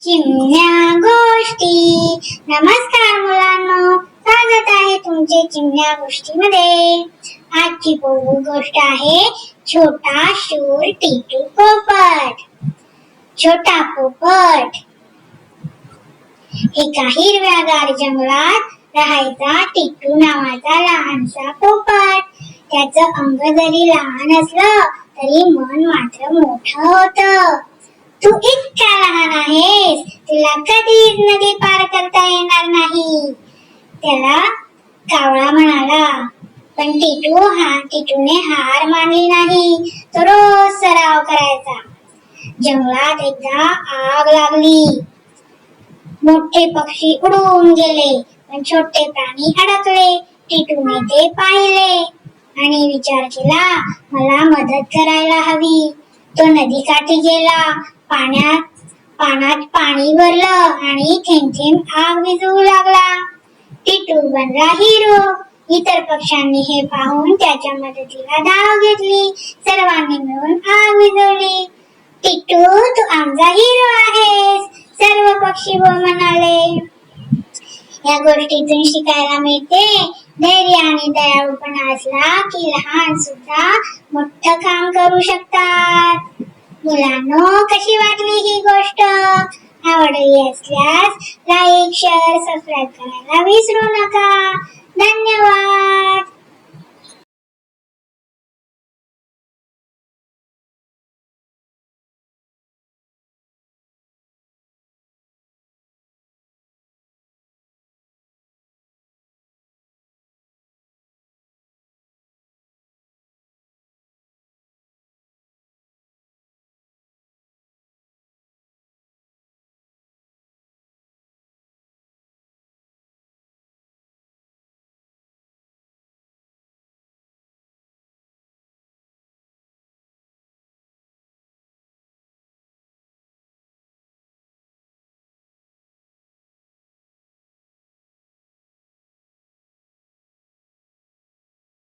चिमण्या गोष्टी. नमस्कार मुलांनो स्वागत आहे तुमचे चिमण्या गोष्टी मध्ये आजची पो- गोष्ट आहे छोटा शूर टिटू पोपट. छोटा पोपट. एका हिरव्यागार जंगलात राहायचा टिटू नावाचा लहानसा पोपट. त्याचं अंग जरी लहान असलं तरी मन मात्र मोठं होतं. तू एकटा लहान आहेस. तुला कधीच नदी पार करता येणार नाही. त्याला कावळा म्हणाला पण टिटू हा टिटूने हार मानली नाही. तो रोज सराव करायचा. जंगलात एकदा आग लागली. मोठे पक्षी उडून गेले पण छोटे प्राणी अडकले. टिटूने ते पाहिले आणि विचार केला मला मदत करायला हवी. तो नदीकाठी गेला पाण्यात पानात पाणी भरलं आणि थेंब आग विझवू लागला. टिटू बनला हिरो. इतर पक्ष्यांनी हे पाहून त्याच्या मदतीला धाव घेतली. सर्वांनी मिळून आग विझवली. टिटू तू आमचा हिरो आहेस. सर्व पक्षी बोल म्हणाले या गोष्टीतून शिकायला मिळते. धैर्य आणि दयाळूपणा असला की लहान सुद्धा मोठं काम करू शकतात. मुलांनो कशी वाटली ही गोष्ट? आवडली असल्यास लाईक शेअर सबस्क्राईब करायला विसरू नका. धन्यवाद.